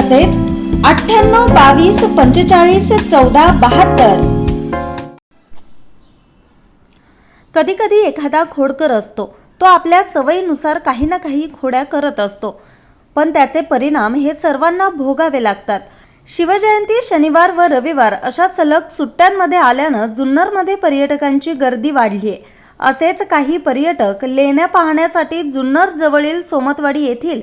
तसेच अठ्ठ्याण्णव बावीस पंचेचाळीस चौदा बहात्तर. कधी कधी एखादा खोडकर असतो. तो आपल्या सवयीनुसार काही ना काही खोड्या करत असतो. पण त्याचे परिणाम हे सर्वांना भोगावे लागतात. शिवजयंती शनिवार व रविवार अशा सलग सुट्ट्यांमध्ये आल्यानं जुन्नरमध्ये पर्यटकांची गर्दी वाढली आहे असेच काही पर्यटक लेण्या पाहण्यासाठी जुन्नर जवळील सोमतवाडी येथील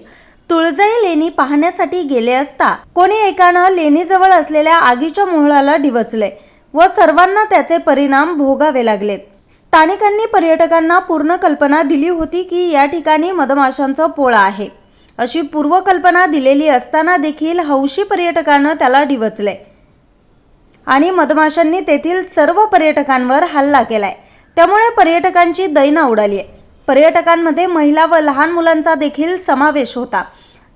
तुळजाई लेणी पाहण्यासाठी गेले असता कोणी एकानं लेणीजवळ असलेल्या आगीच्या मोहळाला डिवचले व सर्वांना त्याचे परिणाम भोगावे लागलेत. स्थानिकांनी पर्यटकांना पूर्ण कल्पना दिली होती की या ठिकाणी मधमाशांचा पोळा आहे. अशी पूर्वकल्पना दिलेली असताना देखील हौशी पर्यटकानं त्याला डिवचले आणि मधमाशांनी तेथील सर्व पर्यटकांवर हल्ला केलाय. त्यामुळे पर्यटकांची दैना उडाली आहे पर्यटकांमध्ये महिला व लहान मुलांचा देखील समावेश होता.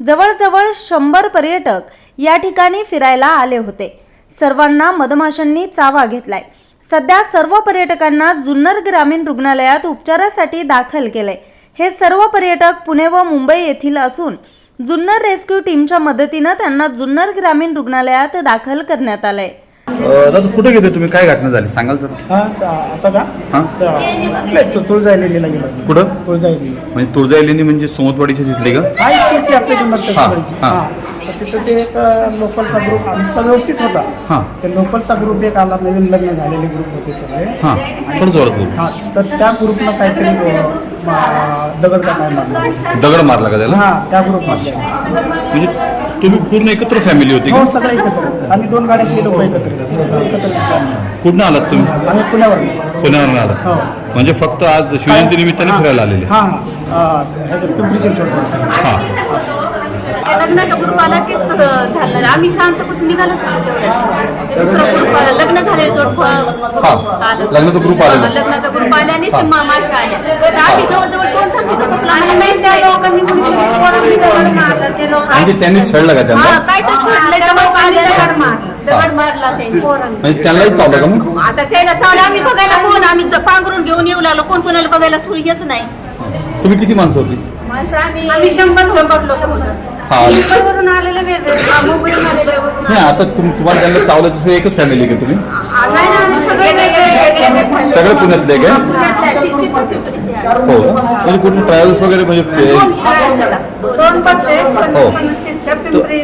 जवळजवळ शंभर पर्यटक या ठिकाणी फिरायला आले होते. सर्वांना मधमाशांनी चावा घेतलाय. सध्या सर्व पर्यटकांना जुन्नर ग्रामीण रुग्णालयात उपचारासाठी दाखल केलंय. हे सर्व पर्यटक पुणे व मुंबई येथील असून जुन्नर रेस्क्यू टीमच्या मदतीनं त्यांना जुन्नर ग्रामीण रुग्णालयात दाखल करण्यात आलंय. दादा कुठे गेले तुम्ही? काय घटना झाली? सांगाल तर. हा आता का? हां? तर आपल्या तु- तुळजायलेलीला गेलो कुठं? तुळजायलेली म्हणजे तुळजाई म्हणजे सोमतवाडीच्या तिथले का? हा ती हा, करायची हा. हा. तर तिथं ते एक लोकलचा ग्रुप आमचा व्यवस्थित होता. हां. ते लोकलचा ग्रुप एक आला नवीन लग्न झालेले ग्रुप होते सगळे. हां थोडं जोरात बोल हा तर त्या ग्रुपनं काहीतरी अ, मा- दगड का काय मारला. दगड मारला का त्याला? हा त्या ग्रुपमध्ये म्हणजे तुम्ही पूर्ण एकत्र फॅमिली होती हो सगळे एकत्र. आणि दोन गाड्यातले लोक एकत्र एकत्र कुठून आलात तुम्ही? आम्ही पुण्यावर पुण्यावरून आलात. हो. म्हणजे फक्त आज शिवजयंती निमित्ताने फिरायला आलेले. हा हा. ह्याचं पिंपरी चिंचवड हां. लग्नाचा ग्रुप आला तसं झालं. आम्ही शांत बसून निघालो दुसरा ग्रुप आला लग्न झाले जोड हा. लग्नाचा group आलेला. लग्नाचा ग्रुप आला आणि. ते मा- माश्या आल्या तर आम्ही जवळजवळ दोन तास तिथं बसलो आम्हाला नाही त्या लोकांनी कुणीतरी पोरांनी दगड मारला ते लोक म्हणजे त्यांनी छळलं का त्यांना. हा काय तर छेडलं आले दगड दगड मारला ते म्हणजे चावलं का मग? आता त्याला चावलं. आम्ही बघायला कोण? आम्ही पांघरून घेऊन येऊ लागलो. कोण कोणाला बघायला सुरू? हेच नाही. तुम्ही किती माणसं होती? माणसं आम्ही आम्ही शंभर शंभर लोक होतो. हा मुंबईवरून आलेले वेगळे मुंबईवरून आलेले वेगळे. नाही आता तुम तुम्हाला त्यांना चावलं तसं एकच फॅमिली का तुम्ही? नाही ना, आम्ही सगळे वेगळे वेगळे सगळे पुण्यातले आहे, ती आहे. हो. म्हणजे कुठे ट्रॅव्हल्स वगैरे म्हणजे दोन प्रवाशाला. दोन बस आहे पण हो. सीटच्या पिंपरी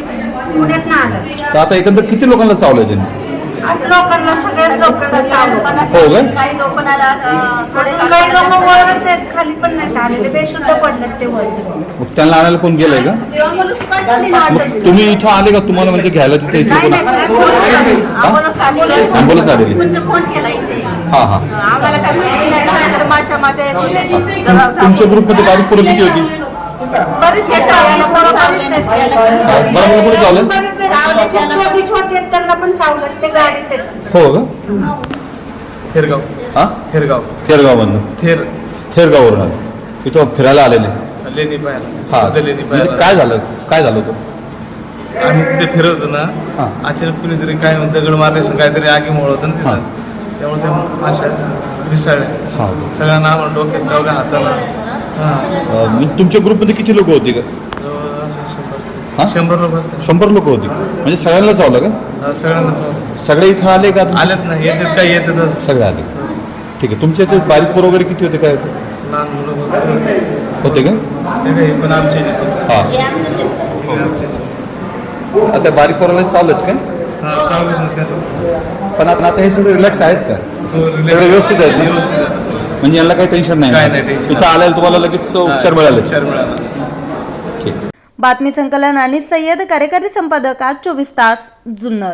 पुण्यात ना आलं. तर आता एकंदर किती लोकांना चावलं त्यांनी? आज लोकांना सगळ्याच लोकांना चालू हो का? काही लोकांना अं, थोडे काही लोक चालतात. वरच आहेत खाली पण नाही आलेले बेशुद्ध पडलेत ते वर मग त्यांना आणायला कोण गेलंय का तेव्हा मला सुपारी खाली ना मग आलं. तुम्ही इथं आले का तुम्हाला म्हणजे घ्यायला तिथे इथे नाही, कोण नाही, नाही, फोन केला. आम्हाला आलेली. आम्हाला आलेली. म्हणजे फोन केला इथे. हा हा आम्हाला काय माहिती नाही काय तर माझ्या माझ्या तुमच्या ग्रुपमध्ये बारीक पोरं किती होती बरीच आहेत पण. हा, बरं मला कुठे चावलं बरीच आहेत. छोटी छोटी आहेत त्यांना पण चावलं ते गाडीत आहेत. हो का? थेरगाव. हा? थेरगाव. खेरगाव मधून थेर. खेरगाववरून आले. इथं फिरायला आलेले. लेणी पाहायला. हा. लेणी म्हणजे पाहायला. काय झालं? काय झालं होतं? आम्ही तिथे फिरत होतो ना हा. अचानक कुणीतरी काय म्हणतं दगड मारले काहीतरी आगी मोळ होतं ना हा. तिथं त्यामुळे त्या अशा विसळल्या हा. सगळ्यांना आम्हाला डोक्यात चावल्या हाताला. हा म्हणजे तुमच्या ग्रुपमध्ये किती लोक होती का? हा? शंभर लोक असतात शंभर लोक होती. म्हणजे सगळ्यांना चावलं का? हा, सगळ्यांना सगळे इथं आले का आलेत ना येतात काय येतात. सगळे आले. ठीक आहे. तुमच्या इथे बारीक पोरं वगैरे किती होते काय होते? लहान मुलं वगैरे. होते का? ते काही पण आमचे हा. आमचेच आता बारीक पोराला चावलेत काय? हा पण आता आता हे सगळे रिलॅक्स आहेत का? relax- सगळे व्यवस्थित आहेत ना? व्यवस्थित. म्हणजे यांना काही टेन्शन नाही काय? नाही tension. इथं आल्याला तुम्हाला लगेच उपचार मिळाले उपचार मिळाला ठीक बातमी संकलन आणि सय्यद कार्यकारी संपादक आज चोवीस तास जुन्नर